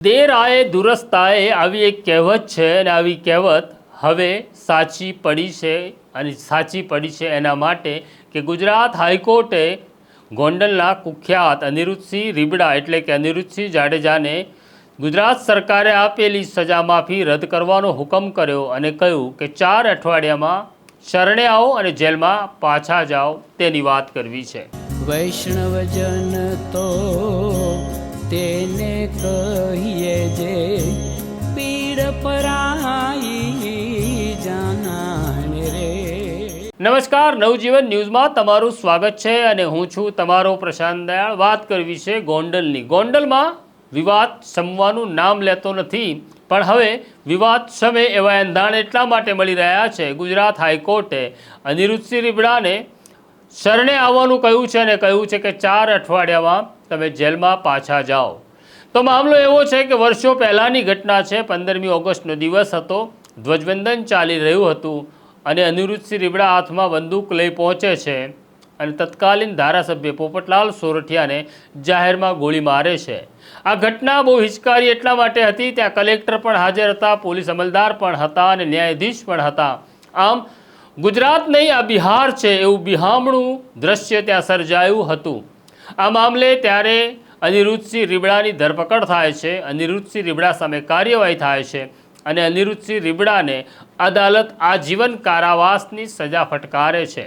દેર આએ દુરસ્ત આવી એક કહેવત છે અને આવી કહેવત હવે સાચી પડી છે અને સાચી પડી છે એના માટે કે ગુજરાત હાઈકોર્ટે ગોંડલના કુખ્યાત અનિરુદ્ધસિંહ રીબડા એટલે કે અનિરુદ્ધસિંહ જાડેજાને ગુજરાત સરકારે આપેલી સજા માફી રદ કરવાનો હુકમ કર્યો અને કહ્યું કે ચાર અઠવાડિયામાં શરણે આવો અને જેલમાં પાછા જાઓ તેની વાત કરવી છે. વૈષ્ણવજન તો કહીએ જે પીડ પરાઈ જાનાને રે. નમસ્કાર, નવજીવન ન્યૂઝમાં તમારું સ્વાગત છે અને હું છું તમારો પ્રશાંત દયાળ. વાત કરવી છે ગોંડલની. ગોંડલમાં વિવાદ સમવાનું નામ લેતો નથી, પણ હવે વિવાદ સમે એવા એંધાણ એટલા માટે મળી રહ્યા છે. ગુજરાત હાઈકોર્ટે અનિરુદ્ધસિંહ રીબડાને શરણે આવવાનું કહ્યું છે અને કહ્યું છે કે ચાર અઠવાડિયામાં તમે જેલમાં પાછા જાઓ. તો મામલો એવો છે કે વર્ષો પહેલાંની ઘટના છે. પંદરમી ઓગસ્ટનો દિવસ હતો. ધ્વજવંદન ચાલી રહ્યું હતું અને અનિરુદ્ધસિંહ રીબડા હાથમાં બંદૂક લઈ પહોંચે છે અને તત્કાલીન ધારાસભ્ય પોપટલાલ સોરઠિયાને જાહેરમાં ગોળી મારે છે. આ ઘટના બહુ હિચકારી એટલા માટે હતી, ત્યાં કલેક્ટર પણ હાજર હતા, પોલીસ અમલદાર પણ હતા અને ન્યાયાધીશ પણ હતા. આમ, ગુજરાત નહીં, આ બિહાર છે એવું બિહામણું દ્રશ્ય ત્યાં સર્જાયું હતું. આ મામલે ત્યારે અનિરુદ્ધસિંહ રીબડાની ધરપકડ થાય છે, અનિરુદ્ધસિંહ રીબડા સામે કાર્યવાહી થાય છે અને અનિરુદ્ધસિંહ રીબડાને અદાલત આજીવન કારાવાસની સજા ફટકારે છે.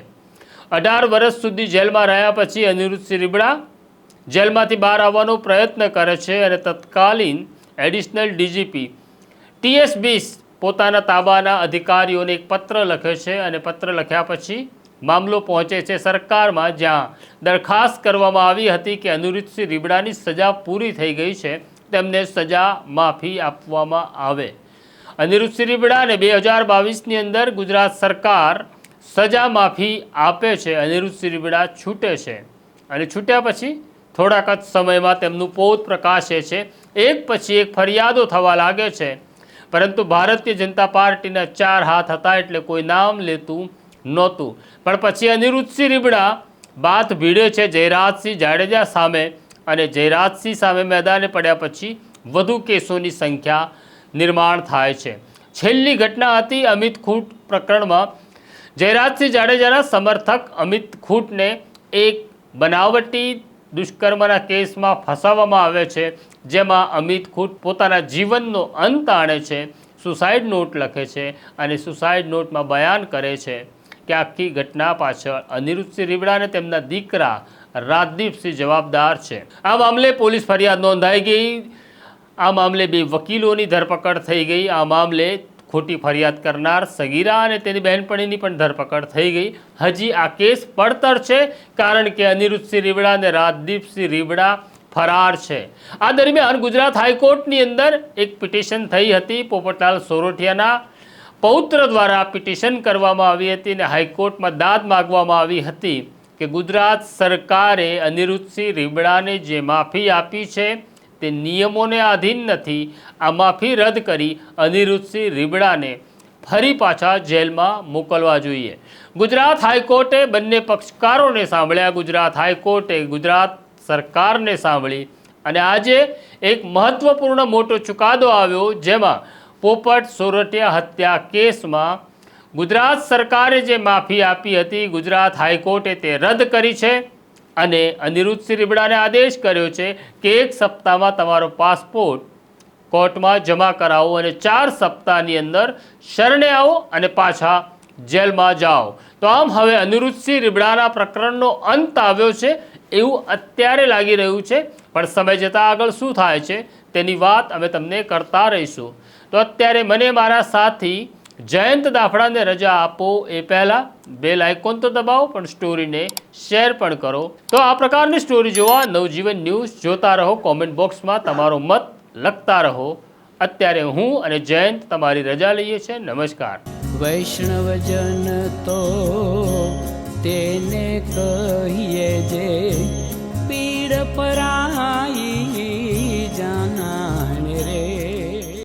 અઢાર વર્ષ સુધી જેલમાં રહ્યા પછી અનિરુદ્ધસિંહ રીબડા જેલમાંથી બહાર આવવાનો પ્રયત્ન કરે છે અને તત્કાલીન એડિશનલ ડીજીપી ટીએસ બીસ પોતાના તાબાના અધિકારીઓને એક પત્ર લખે છે અને પત્ર લખ્યા પછી મામલો પહોંચે છે સરકારમાં, જ્યાં દરખાસ્ત કરવામાં આવી હતી કે અનુરૂધસિંહ રીબડાની સજા પૂરી થઈ ગઈ છે, તેમને સજા માફી આપવામાં આવે. અનિરુદ્ધસિંહ રીબડાને બે હજાર બાવીસની અંદર ગુજરાત સરકાર સજા માફી આપે છે અનિરુદ્ધસિંહ રીબડા છૂટે છે. અને છૂટ્યા પછી થોડાક જ સમયમાં તેમનું પોત પ્રકાશે છે, એક પછી એક ફરિયાદો થવા લાગે છે. પરંતુ ભારતીય જનતા પાર્ટીના ચાર હાથ હતા એટલે કોઈ નામ લેતું નહોતું. પણ પછી અનિરુદ્ધસિંહ રીબડા બાત ભીડે છે જયરાજસિંહ જાડેજા સામે અને જયરાજસિંહ સામે મેદાને પડ્યા પછી વધુ કેસોની સંખ્યા નિર્માણ થાય છે. છેલ્લી ઘટના હતી અમિત ખૂટ પ્રકરણમાં. જયરાજસિંહ જાડેજાના સમર્થક અમિત ખૂટને એક બનાવટી દુષ્કર્મના કેસમાં ફસાવવામાં આવે છે, જેમાં અમિત ખૂટ પોતાના જીવનનો અંત આણે છે, સુસાઇડ નોટ લખે છે અને સુસાઇડ નોટમાં બયાન કરે છે. કે આખી ઘટના પાછળ અનિરુદ્ધસિંહ રીબડા અને તેમના દીકરા રાજદીપસિંહ જવાબદાર છે. આ મામલે પોલીસ ફરિયાદ નોંધાઈ ગઈ. આ મામલે બે વકીલોની ધરપકડ થઈ ગઈ. આ મામલે ખોટી ફરિયાદ કરનાર સગીરા અને તેની બહેનપણીની પણ ધરપકડ થઈ ગઈ. હજી આ કેસ પડતર છે કારણ કે અનિરુદ્ધસિંહ રીવડા અને રાજદીપસિંહ રીવડા ફરાર છે. આ દરમિયાન ગુજરાત હાઈકોર્ટની અંદર એક પિટિશન થઈ હતી પોપટલાલ સોરઠિયાના પૌત્ર દ્વારા પિટિશન કરવામાં આવી હતી અને હાઈકોર્ટમાં દાદ માગવામાં આવી હતી કે ગુજરાત સરકારે અનિરુદ્ધસિંહ રીબડાને જે માફી આપી છે તે નિયમોને આધીન નથી, આ માફી રદ કરી અનિરુદ્ધસિંહ રીબડાને ફરી પાછા જેલમાં મોકલવા જોઈએ. ગુજરાત હાઈકોર્ટે બંને પક્ષકારોને સાંભળ્યા. ગુજરાત હાઈકોર્ટે ગુજરાત સરકારને સાંભળી અને આજે એક મહત્વપૂર્ણ મોટો ચુકાદો આવ્યો, જેમાં પોપટ સોરઠિયા હત્યા કેસમાં ગુજરાત સરકારે જે માફી આપી હતી, ગુજરાત હાઈકોર્ટે તે રદ કરી છે અને અનિરુદ્ધસિંહ રીબડાને આદેશ કર્યો છે કે એક સપ્તાહમાં તમારો પાસપોર્ટ કોર્ટમાં જમા કરાવો અને ચાર સપ્તાહની અંદર શરણે આવો અને પાછા જેલમાં જાઓ. તો આમ હવે અનિરુદ્ધસિંહ રીબડાના પ્રકરણનો અંત આવ્યો છે એવું અત્યારે લાગી રહ્યું છે. પણ સમય જતાં આગળ શું થાય છે તેની વાત અમે તમને કરતા રહીશું. તો અત્યારે મને મારા સાથી જયંત દાફડાને રજા આપો એ પહેલાં. બેલ આઇકોન તો દબાવો, પણ સ્ટોરીને શેર પણ કરો. તો આ પ્રકારની સ્ટોરી જોવા નવજીવન ન્યૂઝ જોતા રહો, કોમેન્ટ બોક્સમાં તમારો મત લખતા રહો. અત્યારે હું અને જયંત તમારી રજા લઈએ છીએ. નમસ્કાર. વૈષ્ણવજન તો તેને કહીએ જે, પીડ પરાઈ